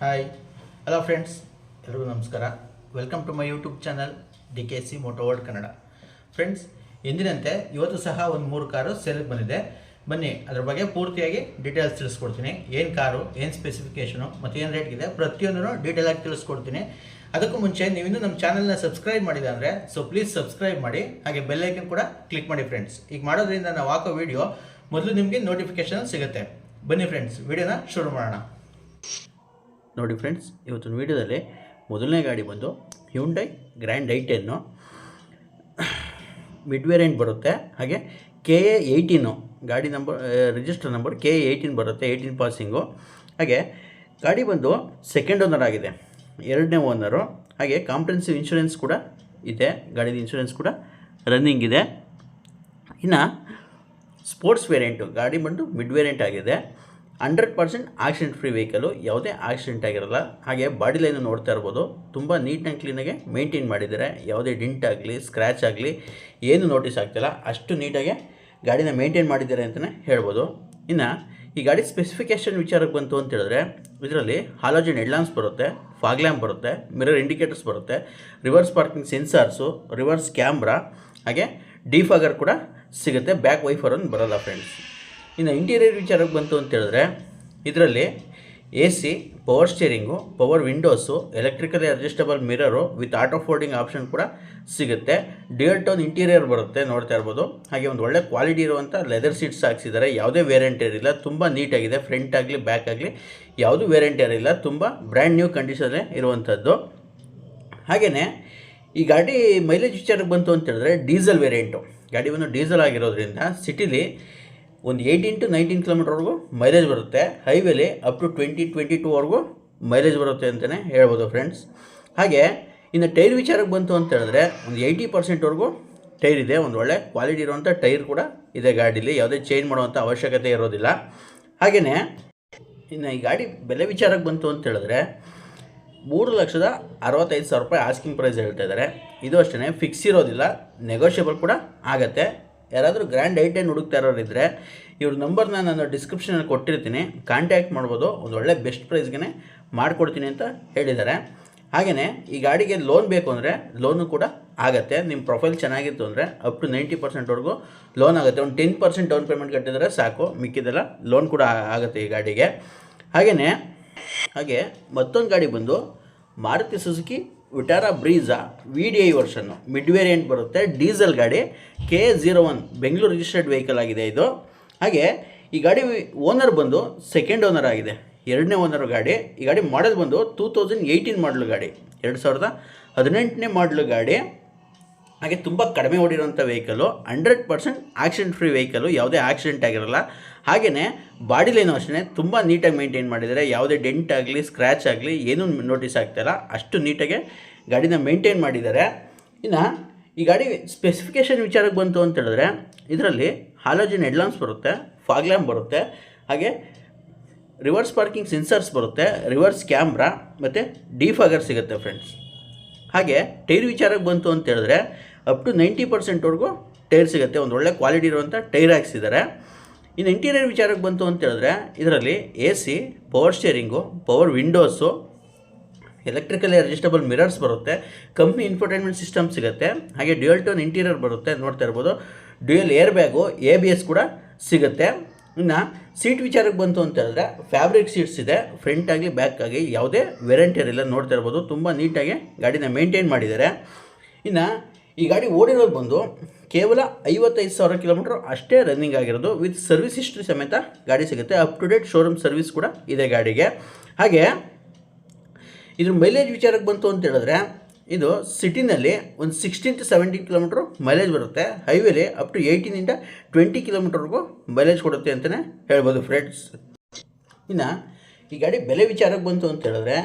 Hi hello friends ಎಲ್ರಿಗೂ ನಮಸ್ಕಾರ. Welcome to my YouTube channel D K C moto world Kannada friends ಎಂದಿನಂತೆ ಇವತ್ತು ಸಹ ಒಂದು ಮೂರು ಕಾರು ಸೇಲ್ಗೆ ಬಂದಿದೆ. ಬನ್ನಿ, ಅದ್ರ ಬಗ್ಗೆ ಪೂರ್ತಿಯಾಗಿ ಡೀಟೇಲ್ಸ್ ತಿಳಿಸ್ಕೊಡ್ತೀನಿ. ಏನು ಕಾರು, ಏನು ಸ್ಪೆಸಿಫಿಕೇಷನು ಮತ್ತು ಏನು ರೇಟ್ಗಿದೆ ಪ್ರತಿಯೊಂದನ್ನು ಡೀಟೇಲಾಗಿ ತಿಳಿಸ್ಕೊಡ್ತೀನಿ. ಅದಕ್ಕೂ ಮುಂಚೆ ನೀವಿನ್ನೂ ನಮ್ಮ ಚಾನಲ್ನ ಸಬ್ಸ್ಕ್ರೈಬ್ ಮಾಡಿದೆ ಅಂದರೆ ಸೊ ಪ್ಲೀಸ್ ಸಬ್ಸ್ಕ್ರೈಬ್ ಮಾಡಿ. ಹಾಗೆ ಬೆಲ್ಲೈಕನ್ ಕೂಡ ಕ್ಲಿಕ್ ಮಾಡಿ ಫ್ರೆಂಡ್ಸ್ ಈಗ ಮಾಡೋದ್ರಿಂದ ನಾವು ಹಾಕೋ ವಿಡಿಯೋ ಮೊದಲು ನಿಮಗೆ ನೋಟಿಫಿಕೇಶನ್ ಸಿಗುತ್ತೆ. ಬನ್ನಿ ಫ್ರೆಂಡ್ಸ್ ವಿಡಿಯೋನ ಶುರು ಮಾಡೋಣ. ನೋಡಿ ಫ್ರೆಂಡ್ಸ್, ಇವತ್ತಿನ ವೀಡಿಯೋದಲ್ಲಿ ಮೊದಲನೇ ಗಾಡಿ ಬಂದು Hyundai grand I ten mid variant ಬರುತ್ತೆ. ಹಾಗೆ ಕೆ ಎ ಏಯ್ಟೀನು ಗಾಡಿ number register number K A eighteen ಬರುತ್ತೆ ಏಯ್ಟೀನ್ ಪಾಸಿಂಗು ಹಾಗೆ ಗಾಡಿ ಬಂದು ಸೆಕೆಂಡ್ ಓನರ್ ಆಗಿದೆ, ಎರಡನೇ ಓನರು ಹಾಗೆ ಕಾಂಪ್ರೆನ್ಸಿವ್ ಇನ್ಶೂರೆನ್ಸ್ ಕೂಡ ಇದೆ, ಗಾಡಿದ ಇನ್ಶೂರೆನ್ಸ್ ಕೂಡ ರನ್ನಿಂಗ್ ಇದೆ. ಇನ್ನು ಸ್ಪೋರ್ಟ್ಸ್ ವೇರಿಯಂಟು ಗಾಡಿ ಬಂದು ಮಿಡ್ ವೇರಿಯಂಟ್ ಆಗಿದೆ. Hundred percent accident free vehicle ಯಾವುದೇ ಆಕ್ಸಿಡೆಂಟ್ ಆಗಿರಲ್ಲ. ಹಾಗೆ ಬಾಡಿ ಲೈನು ನೋಡ್ತಾ ಇರ್ಬೋದು. ತುಂಬ ನೀಟ್ ಆ್ಯಂಡ್ ಕ್ಲೀನಾಗೆ ಮೇಂಟೈನ್ ಮಾಡಿದ್ದಾರೆ ಯಾವುದೇ ಡಿಂಟ್ ಆಗಲಿ, ಸ್ಕ್ರ್ಯಾಚ್ ಆಗಲಿ, ಏನು ನೋಟಿಸ್ ಆಗ್ತಿಲ್ಲ. ಅಷ್ಟು ನೀಟಾಗೆ ಗಾಡಿನ ಮೇಂಟೈನ್ ಮಾಡಿದ್ದಾರೆ ಅಂತಲೇ ಹೇಳ್ಬೋದು. ಇನ್ನು ಈ ಗಾಡಿ ಸ್ಪೆಸಿಫಿಕೇಷನ್ ವಿಚಾರಕ್ಕೆ ಬಂತು ಅಂತ ಹೇಳಿದ್ರೆ, ಇದರಲ್ಲಿ ಹಾಲೋಜನ್ ಹೆಡ್ಲಾಂಪ್ಸ್ ಬರುತ್ತೆ, ಫಾಗ್ ಲ್ಯಾಂಪ್ ಬರುತ್ತೆ, ಮಿರರ್ ಇಂಡಿಕೇಟರ್ಸ್ ಬರುತ್ತೆ, reverse parking sensors, reverse camera, ಹಾಗೆ ಡಿಫಾಗರ್ ಕೂಡ ಸಿಗುತ್ತೆ. ಬ್ಯಾಕ್ ವೈಫರ್ ಒಂದು ಬರೋಲ್ಲ ಫ್ರೆಂಡ್ಸ್. ಇನ್ನು ಇಂಟೀರಿಯರ್ ವಿಚಾರಕ್ಕೆ ಬಂತು ಅಂತ ಹೇಳಿದ್ರೆ, ಇದರಲ್ಲಿ A C power steering, power windows, electrically adjustable mirror with auto folding option ಕೂಡ ಸಿಗುತ್ತೆ. ಡಿಯಲ್ ಟೋನ್ ಇಂಟೀರಿಯರ್ ಬರುತ್ತೆ, ನೋಡ್ತಾ ಇರ್ಬೋದು. ಹಾಗೆ ಒಂದು ಒಳ್ಳೆ ಕ್ವಾಲಿಟಿ ಇರುವಂಥ ಲೆದರ್ ಸೀಟ್ಸ್ ಹಾಕ್ಸಿದ್ದಾರೆ. ಯಾವುದೇ ವೇರಿಯಂಟ್ ಇರಲಿಲ್ಲ ತುಂಬ ನೀಟಾಗಿದೆ ಫ್ರಂಟ್ ಆಗಲಿ, ಬ್ಯಾಕ್ ಆಗಲಿ, ಯಾವುದೂ ವೇರಿಯಂಟ್ ಇರಲಿಲ್ಲ ತುಂಬ ಬ್ರ್ಯಾಂಡ್ ನ್ಯೂ ಕಂಡೀಷನೇ ಇರುವಂಥದ್ದು. ಹಾಗೆಯೇ ಈ ಗಾಡಿ ಮೈಲೇಜ್ ವಿಚಾರಕ್ಕೆ ಬಂತು ಅಂತ ಹೇಳಿದ್ರೆ, ಡೀಸೆಲ್ ವೇರಿಯಂಟು. ಗಾಡಿ ಬಂದು ಡೀಸೆಲ್ ಆಗಿರೋದ್ರಿಂದ ಸಿಟಿಲಿ ಒಂದು ಏಯ್ಟೀನ್ ಟು ನೈನ್ಟೀನ್ ಕಿಲೋಮೀಟರ್ವರೆಗೂ ಮೈಲೇಜ್ ಬರುತ್ತೆ. ಹೈವೇಲಿ ಅಪ್ ಟು ಟ್ವೆಂಟಿ ಟ್ವೆಂಟಿ ಟೂವರೆಗೂ ಮೈಲೇಜ್ ಬರುತ್ತೆ ಅಂತಲೇ ಹೇಳ್ಬೋದು ಫ್ರೆಂಡ್ಸ್ ಹಾಗೆ, ಇನ್ನು ಟೈರ್ ವಿಚಾರಕ್ಕೆ ಬಂತು ಅಂತ ಹೇಳಿದ್ರೆ ಒಂದು ಏಯ್ಟಿ ಪರ್ಸೆಂಟ್ವರೆಗೂ ಟೈರ್ ಇದೆ, ಒಂದು ಒಳ್ಳೆ ಕ್ವಾಲಿಟಿ ಇರುವಂಥ ಟೈರ್ ಕೂಡ ಇದೆ ಗಾಡೀಲಿ. ಯಾವುದೇ ಚೇಂಜ್ ಮಾಡುವಂಥ ಅವಶ್ಯಕತೆ ಇರೋದಿಲ್ಲ. ಹಾಗೆಯೇ ಇನ್ನು ಈ ಗಾಡಿ ಬೆಲೆ ವಿಚಾರಕ್ಕೆ ಬಂತು ಅಂತ ಹೇಳಿದ್ರೆ ಮೂರು ಲಕ್ಷದ ಅರವತ್ತೈದು ಸಾವಿರ ರೂಪಾಯಿ ಆಸ್ಕಿಂಗ್ ಪ್ರೈಸ್ ಹೇಳ್ತಾ ಇದ್ದಾರೆ. ಇದು ಅಷ್ಟೇ ಫಿಕ್ಸ್ ಇರೋದಿಲ್ಲ ನೆಗೋಷಿಯಬಲ್ ಕೂಡ ಆಗತ್ತೆ. ಯಾರಾದರೂ ಗ್ರ್ಯಾಂಡ್ ಐಟೆನ್ ಹುಡುಕ್ತಾ ಇರೋರಿದ್ದರೆ ಇವ್ರ ನಂಬರ್ನ ನಾನು ಡಿಸ್ಕ್ರಿಪ್ಷನಲ್ಲಿ ಕೊಟ್ಟಿರ್ತೀನಿ. ಕಾಂಟ್ಯಾಕ್ಟ್ ಮಾಡ್ಬೋದು. ಒಂದು ಒಳ್ಳೆ ಬೆಸ್ಟ್ ಪ್ರೈಸ್ಗೆ ಮಾಡಿಕೊಡ್ತೀನಿ ಅಂತ ಹೇಳಿದ್ದಾರೆ. ಹಾಗೆಯೇ ಈ ಗಾಡಿಗೆ ಲೋನ್ ಬೇಕು ಅಂದರೆ ಲೋನು ಕೂಡ ಆಗುತ್ತೆ. ನಿಮ್ಮ ಪ್ರೊಫೈಲ್ ಚೆನ್ನಾಗಿತ್ತು ಅಂದರೆ ಅಪ್ ಟು ನೈಂಟಿ ಪರ್ಸೆಂಟ್ವರೆಗೂ ಲೋನ್ ಆಗುತ್ತೆ. ಒಂದು ಟೆನ್ ಪರ್ಸೆಂಟ್ ಡೌನ್ ಪೇಮೆಂಟ್ ಕಟ್ಟಿದರೆ ಸಾಕು. ಮಿಕ್ಕಿದೆಲ್ಲ ಲೋನ್ ಕೂಡ ಆಗುತ್ತೆ ಈ ಗಾಡಿಗೆ. ಹಾಗೆಯೇ ಹಾಗೆ ಮತ್ತೊಂದು ಗಾಡಿ ಬಂದು Maruti Suzuki Vitara Brezza V D I version mid variant ಬರುತ್ತೆ. ಡೀಸೆಲ್ ಗಾಡಿ K zero one Bengaluru registered vehicle ಆಗಿದೆ ಇದು. ಹಾಗೆ ಈ ಗಾಡಿ ಓನರ್ ಬಂದು ಸೆಕೆಂಡ್ ಓನರ್ ಆಗಿದೆ. ಎರಡನೇ ಓನರ್ ಗಾಡಿ. ಈ ಗಾಡಿ ಮಾಡಲ್ ಬಂದು ಟೂ ತೌಸಂಡ್ ಏಯ್ಟೀನ್ ಮಾಡಲು ಗಾಡಿ. ಎರಡು ಸಾವಿರದ ಹದಿನೆಂಟನೇ ಮಾಡಲು ಗಾಡಿ. ಹಾಗೆ ತುಂಬ ಕಡಿಮೆ ಓಡಿರುವಂಥ vehicle hundred percent accident free vehicle ಯಾವುದೇ ಆಕ್ಸಿಡೆಂಟ್ ಆಗಿರಲ್ಲ. ಹಾಗೆಯೇ ಬಾಡಿ ಲೈನು ಅಷ್ಟೇ ತುಂಬ ನೀಟಾಗಿ ಮೇಂಟೈನ್ ಮಾಡಿದ್ದಾರೆ ಯಾವುದೇ ಡೆಂಟ್ ಆಗಲಿ ಸ್ಕ್ರ್ಯಾಚ್ ಆಗಲಿ, ಏನೂ ನೋಟಿಸ್ ಆಗ್ತಾಯಿಲ್ಲ ಅಷ್ಟು ನೀಟಾಗೆ ಗಾಡಿನ ಮೇಂಟೈನ್ ಮಾಡಿದ್ದಾರೆ. ಇನ್ನು ಈ ಗಾಡಿ ಸ್ಪೆಸಿಫಿಕೇಷನ್ ವಿಚಾರಕ್ಕೆ ಬಂತು ಅಂತ ಹೇಳಿದ್ರೆ, ಇದರಲ್ಲಿ ಹಾಲೋಜಿನ್ ಹೆಡ್ಲಾಂಪ್ಸ್ ಬರುತ್ತೆ ಫಾಗ್ಲ್ಯಾಂಪ್ ಬರುತ್ತೆ, ಹಾಗೆ ರಿವರ್ಸ್ ಪಾರ್ಕಿಂಗ್ ಸೆನ್ಸರ್ಸ್ ಬರುತ್ತೆ ರಿವರ್ಸ್ ಕ್ಯಾಮ್ರಾ ಮತ್ತು ಡಿಫಾಗರ್ ಸಿಗುತ್ತೆ ಫ್ರೆಂಡ್ಸ್ ಹಾಗೆ ಟೈರ್ ವಿಚಾರಕ್ಕೆ ಬಂತು ಅಂತ ಹೇಳಿದ್ರೆ ಅಪ್ ಟು ನೈಂಟಿ ಪರ್ಸೆಂಟ್ವರೆಗೂ ಟೈರ್ ಸಿಗುತ್ತೆ, ಒಂದು ಒಳ್ಳೆ ಕ್ವಾಲಿಟಿ ಇರುವಂಥ ಟೈರ್ ಹಾಕ್ಸಿದ್ದಾರೆ. ಇನ್ನು ಇಂಟೀರಿಯರ್ ವಿಚಾರಕ್ಕೆ ಬಂತು ಅಂತ ಹೇಳಿದ್ರೆ, ಇದರಲ್ಲಿ A C power steering power windows electrically adjustable mirrors ಬರುತ್ತೆ ಕಂಪ್ನಿ ಇನ್ಫರ್ಟೈನ್ಮೆಂಟ್ ಸಿಸ್ಟಮ್ ಸಿಗುತ್ತೆ, ಹಾಗೆ ಡ್ಯೂಯಲ್ ಟೋನ್ ಇಂಟೀರಿಯರ್ ಬರುತ್ತೆ ನೋಡ್ತಾ ಇರ್ಬೋದು. Dual air bag A B S ಕೂಡ ಸಿಗುತ್ತೆ. ಇನ್ನು ಸೀಟ್ ವಿಚಾರಕ್ಕೆ ಬಂತು ಅಂತ ಹೇಳಿದ್ರೆ ಫ್ಯಾಬ್ರಿಕ್ ಸೀಟ್ಸ್ ಇದೆ ಫ್ರಂಟ್ ಆಗಲಿ ಬ್ಯಾಕ್ ಆಗಿ ಯಾವುದೇ ವೆರಂಟಿಯರ್ ಇಲ್ಲ ನೋಡ್ತಾ ಇರ್ಬೋದು. ತುಂಬ ನೀಟಾಗಿ ಗಾಡಿನ ಮೇಂಟೈನ್ ಮಾಡಿದ್ದಾರೆ. ಇನ್ನು ಈ ಗಾಡಿ ಓಡಿರೋದು ಬಂದು ಕೇವಲ ಐವತ್ತೈದು ಸಾವಿರ ಕಿಲೋಮೀಟ್ರ್ ಅಷ್ಟೇ ರನ್ನಿಂಗ್ ಆಗಿರೋದು. ವಿತ್ ಸರ್ವಿಸ್ ಹಿಸ್ಟ್ರಿ ಸಮೇತ ಗಾಡಿ ಸಿಗುತ್ತೆ. Up to date showroom service ಕೂಡ ಇದೆ ಗಾಡಿಗೆ. ಹಾಗೆ ಇದ್ರ ಮೈಲೇಜ್ ವಿಚಾರಕ್ಕೆ ಬಂತು ಅಂತ ಹೇಳಿದ್ರೆ, ಇದು ಸಿಟಿನಲ್ಲಿ ಒಂದು sixteen to seventeen kilometre mileage ಬರುತ್ತೆ. ಹೈವೇಲಿ ಅಪ್ ಟು ಏಯ್ಟೀನಿಂದ ಟ್ವೆಂಟಿ ಕಿಲೋಮೀಟರ್ವರೆಗೂ ಮೈಲೇಜ್ ಕೊಡುತ್ತೆ ಅಂತಲೇ ಹೇಳ್ಬೋದು ಫ್ರೆಂಡ್ಸ್ ಇನ್ನು ಈ ಗಾಡಿ ಬೆಲೆ ವಿಚಾರಕ್ಕೆ ಬಂತು ಅಂತ ಹೇಳಿದ್ರೆ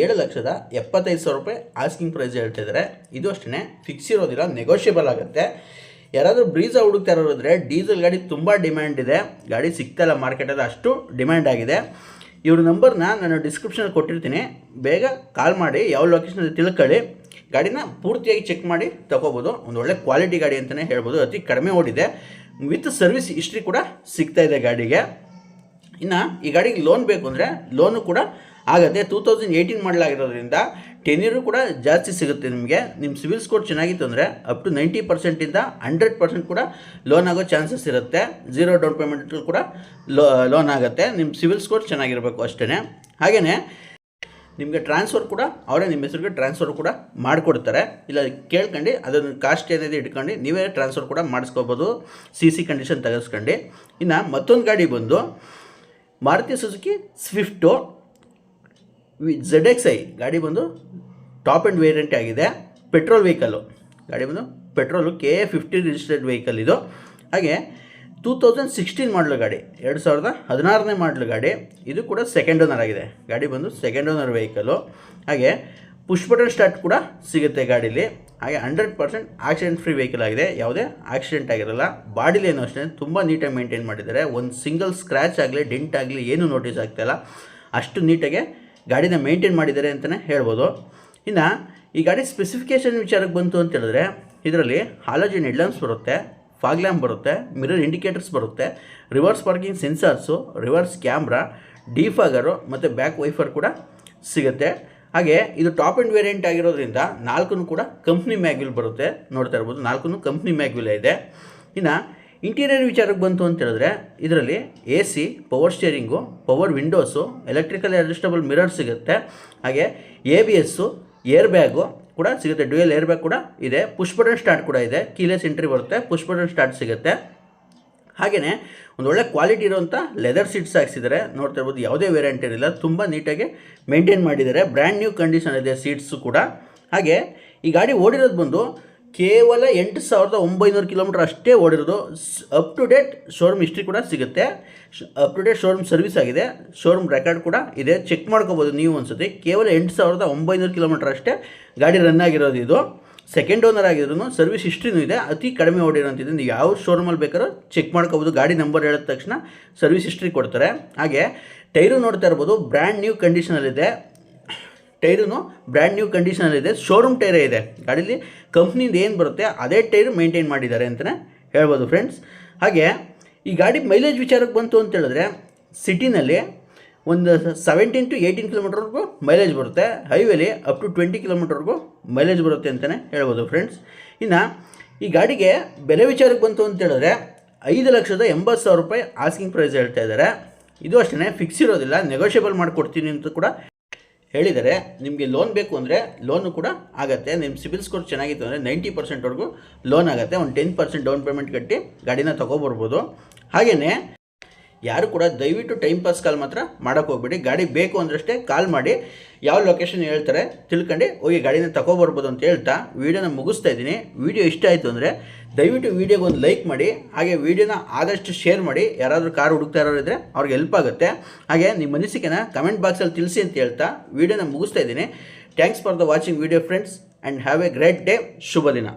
ಏಳು ಲಕ್ಷದ ಎಪ್ಪತ್ತೈದು ಸಾವಿರ ರೂಪಾಯಿ ಆಸ್ಕಿಂಗ್ ಪ್ರೈಸ್ ಹೇಳ್ತಿದ್ದಾರೆ ಇದು ಅಷ್ಟೇ ಫಿಕ್ಸ್ ಇರೋದಿಲ್ಲ ನೆಗೋಷಿಯಬಲ್ ಆಗುತ್ತೆ. ಯಾರಾದರೂ ಬ್ರೀಝಾ ಹುಡುಕ್ತಾ ಇರೋದ್ರೆ ಡೀಸೆಲ್ ಗಾಡಿ ತುಂಬ ಡಿಮ್ಯಾಂಡ್ ಇದೆ. ಗಾಡಿ ಸಿಗ್ತಾಯಿಲ್ಲ ಮಾರ್ಕೆಟಲ್ಲಿ ಅಷ್ಟು ಡಿಮ್ಯಾಂಡ್ ಆಗಿದೆ. ಇವ್ರ ನಂಬರ್ನ ನಾನು ಡಿಸ್ಕ್ರಿಪ್ಷನಲ್ಲಿ ಕೊಟ್ಟಿರ್ತೀನಿ. ಬೇಗ ಕಾಲ್ ಮಾಡಿ, ಯಾವ ಲೊಕೇಶನಲ್ಲಿ ತಿಳ್ಕೊಳ್ಳಿ. ಗಾಡಿನ ಪೂರ್ತಿಯಾಗಿ ಚೆಕ್ ಮಾಡಿ ತಗೋಬೋದು. ಒಂದು ಒಳ್ಳೆ ಕ್ವಾಲಿಟಿ ಗಾಡಿ ಅಂತಲೇ ಹೇಳ್ಬೋದು. ಅತಿ ಕಡಿಮೆ ಓಡಿದೆ. ವಿತ್ ಸರ್ವಿಸ್ ಹಿಸ್ಟ್ರಿ ಕೂಡ ಸಿಗ್ತಾ ಇದೆ ಗಾಡಿಗೆ. ಇನ್ನು ಈ ಗಾಡಿಗೆ ಲೋನ್ ಬೇಕು ಅಂದರೆ ಲೋನು ಕೂಡ ಆಗುತ್ತೆ. ಟೂ ತೌಸಂಡ್ ಏಯ್ಟೀನ್ ಮಾಡಲಾಗಿರೋದ್ರಿಂದ ಟೆನ್ಯೂರು ಕೂಡ ಜಾಸ್ತಿ ಸಿಗುತ್ತೆ ನಿಮಗೆ. ನಿಮ್ಮ ಸಿವಿಲ್ ಸ್ಕೋರ್ ಚೆನ್ನಾಗಿತ್ತು ಅಂದರೆ ಅಪ್ ಟು ನೈಂಟಿ ಪರ್ಸೆಂಟಿಂದ ಹಂಡ್ರೆಡ್ ಪರ್ಸೆಂಟ್ ಕೂಡ ಲೋನ್ ಆಗೋ ಚಾನ್ಸಸ್ ಇರುತ್ತೆ. ಝೀರೋ ಡೌನ್ ಪೇಮೆಂಟ್ ಕೂಡ ಲೋ ಲೋನ್ ಆಗುತ್ತೆ. ನಿಮ್ಮ ಸಿವಿಲ್ ಸ್ಕೋರ್ ಚೆನ್ನಾಗಿರಬೇಕು ಅಷ್ಟೇ ಹಾಗೆಯೇ ನಿಮಗೆ ಟ್ರಾನ್ಸ್ಫರ್ ಕೂಡ ಅವರೇ ನಿಮ್ಮ ಹೆಸರಿಗೆ ಟ್ರಾನ್ಸ್ಫರ್ ಕೂಡ ಮಾಡಿಕೊಡ್ತಾರೆ. ಇಲ್ಲ ಕೇಳ್ಕೊಂಡು, ಅದನ್ನು ಕಾಸ್ಟ್ ಏನಿದೆ ಇಟ್ಕೊಂಡು, ನೀವೇ ಟ್ರಾನ್ಸ್ಫರ್ ಕೂಡ ಮಾಡಿಸ್ಕೋಬೋದು. ಸಿ ಸಿ ಕಂಡೀಷನ್ ತೆಗೆಸ್ಕೊಂಡು. ಇನ್ನು ಮತ್ತೊಂದು ಗಾಡಿ ಬಂದು Maruti Suzuki swift V Z X I. ಗಾಡಿ ಬಂದು ಟಾಪ್ ಆ್ಯಂಡ್ ವೇರಿಯಂಟ್ ಆಗಿದೆ. ಪೆಟ್ರೋಲ್ ವೆಹಿಕಲ್ಲು ಗಾಡಿ ಬಂದು petrol K A fifteen registered vehicle ಇದು. ಹಾಗೆ ಟೂ ತೌಸಂಡ್ ಸಿಕ್ಸ್ಟೀನ್ ಮಾಡಲು ಗಾಡಿ, ಎರಡು ಸಾವಿರದ ಹದಿನಾರನೇ ಮಾಡಲು ಗಾಡಿ. ಇದು ಕೂಡ ಸೆಕೆಂಡ್ ಓನರ್ ಆಗಿದೆ. ಗಾಡಿ ಬಂದು ಸೆಕೆಂಡ್ ಓನರ್ ವೆಹಿಕಲು ಹಾಗೆ ಪುಷ್ ಬಟನ್ ಸ್ಟಾರ್ಟ್ ಕೂಡ ಸಿಗುತ್ತೆ ಗಾಡೀಲಿ. ಹಾಗೆ hundred percent accident free vehicle ಆಗಿದೆ. ಯಾವುದೇ ಆಕ್ಸಿಡೆಂಟ್ ಆಗಿರಲ್ಲ. ಬಾಡಿಲಿ ಏನೂ ಅಷ್ಟೇ. ತುಂಬ ನೀಟಾಗಿ ಮೇಂಟೈನ್ ಮಾಡಿದ್ದಾರೆ. ಒಂದು ಸಿಂಗಲ್ ಸ್ಕ್ರ್ಯಾಚ್ ಆಗಲಿ ಡೆಂಟ್ ಆಗಲಿ, ಏನೂ ನೋಟಿಸ್ ಆಗ್ತಾಯಿಲ್ಲ ಅಷ್ಟು ನೀಟಾಗೆ ಗಾಡಿನ ಮೇಂಟೈನ್ ಮಾಡಿದ್ದಾರೆ ಅಂತಲೇ ಹೇಳ್ಬೋದು. ಇನ್ನು ಈ ಗಾಡಿ ಸ್ಪೆಸಿಫಿಕೇಷನ್ ವಿಚಾರಕ್ಕೆ ಬಂತು ಅಂತ ಹೇಳಿದ್ರೆ, ಇದರಲ್ಲಿ ಹಾಲೋಜಿನ್ ಹೆಡ್ಲೈನ್ಸ್ ಬರುತ್ತೆ ಫಾಗ್ ಲ್ಯಾಂಪ್ ಬರುತ್ತೆ ಮಿರರ್ ಇಂಡಿಕೇಟರ್ಸ್ ಬರುತ್ತೆ reverse parking sensors reverse camera defogger ಮತ್ತು ಬ್ಯಾಕ್ ವೈಫರ್ ಕೂಡ ಸಿಗುತ್ತೆ. ಹಾಗೆ ಇದು ಟಾಪ್ ಆ್ಯಂಡ್ ವೇರಿಯಂಟ್ ಆಗಿರೋದ್ರಿಂದ ನಾಲ್ಕು ಕೂಡ ಕಂಪ್ನಿ ಮ್ಯಾಗ್ವಿಲ್ ಬರುತ್ತೆ. ನೋಡ್ತಾ ಇರ್ಬೋದು. ನಾಲ್ಕು ಕಂಪ್ನಿ ಮ್ಯಾಗ್ವಿಲ್ ಇದೆ. ಇನ್ನು ಇಂಟೀರಿಯರ್ ವಿಚಾರಕ್ಕೆ ಬಂತು ಅಂತ ಹೇಳಿದ್ರೆ ಇದರಲ್ಲಿ A C power steering power windows electrical adjustable mirror ಸಿಗುತ್ತೆ. ಹಾಗೆ A B S air bag ಕೂಡ ಸಿಗುತ್ತೆ. ಡ್ಯೂಯಲ್ ಏರ್ ಬ್ಯಾಗ್ ಕೂಡ ಇದೆ. ಪುಷ್ಪಟನ್ ಸ್ಟಾರ್ಟ್ ಕೂಡ ಇದೆ. ಕೀಲೆಸ್ ಎಂಟ್ರಿ ಬರುತ್ತೆ. ಪುಷ್ಪಟನ್ ಸ್ಟಾರ್ಟ್ ಸಿಗುತ್ತೆ. ಹಾಗೆಯೇ ಒಂದು ಒಳ್ಳೆ ಕ್ವಾಲಿಟಿ ಇರುವಂಥ ಲೆದರ್ ಸೀಟ್ಸ್ ಹಾಕ್ಸಿದ್ದಾರೆ ನೋಡ್ತಾ ಇರ್ಬೋದು ಯಾವುದೇ ವೇರಿಯಂಟ್ ಇರಲಿಲ್ಲ ತುಂಬ ನೀಟಾಗಿ ಮೇಂಟೈನ್ ಮಾಡಿದ್ದಾರೆ ಬ್ರ್ಯಾಂಡ್ ನ್ಯೂ ಕಂಡೀಷನ್ ಇದೆ ಸೀಟ್ಸು ಕೂಡ. ಹಾಗೆ ಈ ಗಾಡಿ ಓಡಿರೋದು ಬಂದು ಕೇವಲ ಎಂಟು ಸಾವಿರದ ಒಂಬೈನೂರು ಕಿಲೋಮೀಟ್ರ್ ಅಷ್ಟೇ ಓಡಿರೋದು. Up to date showroom history ಕೂಡ ಸಿಗುತ್ತೆ. Up to date showroom service ಆಗಿದೆ. ಶೋರೂಮ್ ರೆಕಾರ್ಡ್ ಕೂಡ ಇದೆ. ಚೆಕ್ ಮಾಡ್ಕೋಬೋದು ನೀವು ಒಂದ್ಸತಿ. ಕೇವಲ ಎಂಟು ಸಾವಿರದ ಒಂಬೈನೂರು ಕಿಲೋಮೀಟ್ರ್ ಅಷ್ಟೇ ಗಾಡಿ ರನ್ ಆಗಿರೋದು ಇದು. ಸೆಕೆಂಡ್ ಓನರ್ ಆಗಿದ್ರು ಸರ್ವಿಸ್ ಹಿಸ್ಟ್ರಿನೂ ಇದೆ. ಅತಿ ಕಡಿಮೆ ಓಡಿರೋಂಥದ್ದು ನೀವು ಯಾವ ಶೋರೂಮಲ್ಲಿ ಬೇಕಾದ್ರೂ ಚೆಕ್ ಮಾಡ್ಕೋಬೋದು. ಗಾಡಿ ನಂಬರ್ ಹೇಳಿದ ತಕ್ಷಣ ಸರ್ವಿಸ್ ಹಿಸ್ಟ್ರಿ ಕೊಡ್ತಾರೆ. ಹಾಗೆ ಟೈರು ನೋಡ್ತಾ ಇರ್ಬೋದು ಬ್ರ್ಯಾಂಡ್ ನ್ಯೂ ಕಂಡೀಷನಲ್ಲಿದೆ ಟೈರುನು ಬ್ರ್ಯಾಂಡ್ ನ್ಯೂ ಕಂಡೀಷನಲ್ಲಿದೆ ಶೋರೂಮ್ ಟೈರೇ ಇದೆ. ಗಾಡೀಲಿ ಕಂಪ್ನಿಯಿಂದ ಏನು ಬರುತ್ತೆ, ಅದೇ ಟೈರ್ ಮೇಂಟೈನ್ ಮಾಡಿದ್ದಾರೆ ಅಂತಲೇ ಹೇಳ್ಬೋದು ಫ್ರೆಂಡ್ಸ್ ಹಾಗೆ ಈ ಗಾಡಿ ಮೈಲೇಜ್ ವಿಚಾರಕ್ಕೆ ಬಂತು ಅಂತ ಹೇಳಿದ್ರೆ ಸಿಟಿನಲ್ಲಿ ಒಂದು ಸೆವೆಂಟೀನ್ ಟು ಏಯ್ಟೀನ್ ಕಿಲೋಮೀಟರ್ವರೆಗೂ ಮೈಲೇಜ್ ಬರುತ್ತೆ. ಹೈವೇಲಿ ಅಪ್ ಟು ಟ್ವೆಂಟಿ ಕಿಲೋಮೀಟರ್ವರೆಗೂ ಮೈಲೇಜ್ ಬರುತ್ತೆ ಅಂತಲೇ ಹೇಳ್ಬೋದು ಫ್ರೆಂಡ್ಸ್ ಇನ್ನು ಈ ಗಾಡಿಗೆ ಬೆಲೆ ವಿಚಾರಕ್ಕೆ ಬಂತು ಅಂತ ಹೇಳಿದ್ರೆ ಐದು ಲಕ್ಷದ ಎಂಬತ್ತು ಸಾವಿರ ರೂಪಾಯಿ ಆಸ್ಕಿಂಗ್ ಪ್ರೈಸ್ ಹೇಳ್ತಾ ಇದ್ದಾರೆ. ಇದು ಅಷ್ಟೇ ಫಿಕ್ಸ್ ಇರೋದಿಲ್ಲ ನೆಗೋಷಿಯಬಲ್ ಮಾಡಿಕೊಡ್ತೀನಿ ಅಂತ ಕೂಡ ಹೇಳಿದ್ದಾರೆ. ನಿಮಗೆ ಲೋನ್ ಬೇಕು ಅಂದರೆ ಲೋನು ಕೂಡ ಆಗುತ್ತೆ. ನಿಮ್ಮ ಸಿಬಿಲ್ ಸ್ಕೋರ್ ಚೆನ್ನಾಗಿತ್ತು ಅಂದರೆ ನೈಂಟಿ ಪರ್ಸೆಂಟ್ವರೆಗೂ ಲೋನ್ ಆಗುತ್ತೆ. ಒಂದು ಟೆನ್ ಪರ್ಸೆಂಟ್ ಡೌನ್ ಪೇಮೆಂಟ್ ಕಟ್ಟಿ ಗಾಡಿನ ತೊಗೊಬರ್ಬೋದು. ಹಾಗೆಯೇ ಯಾರು ಕೂಡ ದಯವಿಟ್ಟು ಟೈಮ್ ಪಾಸ್ ಕಾಲ್ ಮಾತ್ರ ಮಾಡೋಕ್ಕೆ ಹೋಗ್ಬೇಡಿ. ಗಾಡಿ ಬೇಕು ಅಂದ್ರಷ್ಟೇ ಕಾಲ್ ಮಾಡಿ. ಯಾವ ಲೊಕೇಶನ್ ಹೇಳ್ತಾರೆ ತಿಳ್ಕೊಂಡು. ಹೋಗಿ ಗಾಡಿನ ತಗೋಬರ್ಬೋದು ಅಂತ ಹೇಳ್ತಾ ವೀಡಿಯೋನ ಮುಗಿಸ್ತಾ ಇದ್ದೀನಿ. ವೀಡಿಯೋ ಇಷ್ಟ ಆಯಿತು ಅಂದರೆ ದಯವಿಟ್ಟು ವೀಡಿಯೋಗೆ ಒಂದು ಲೈಕ್ ಮಾಡಿ. ಹಾಗೆ ವೀಡಿಯೋನ ಆದಷ್ಟು ಶೇರ್ ಮಾಡಿ. ಯಾರಾದರೂ ಕಾರ್ ಹುಡುಕ್ತಾ ಇರೋರು ಇದ್ದರೆ ಅವ್ರಿಗೆ ಹೆಲ್ಪ್ ಆಗುತ್ತೆ. ಹಾಗೆ ನಿಮ್ಮ ಅನಿಸಿಕೆನ ಕಮೆಂಟ್ ಬಾಕ್ಸಲ್ಲಿ ತಿಳಿಸಿ ಅಂತ ಹೇಳ್ತಾ ವೀಡಿಯೋನ ಮುಗಿಸ್ತಾ ಇದ್ದೀನಿ. Thanks for the watching video friends and have a great day ಶುಭ ದಿನ.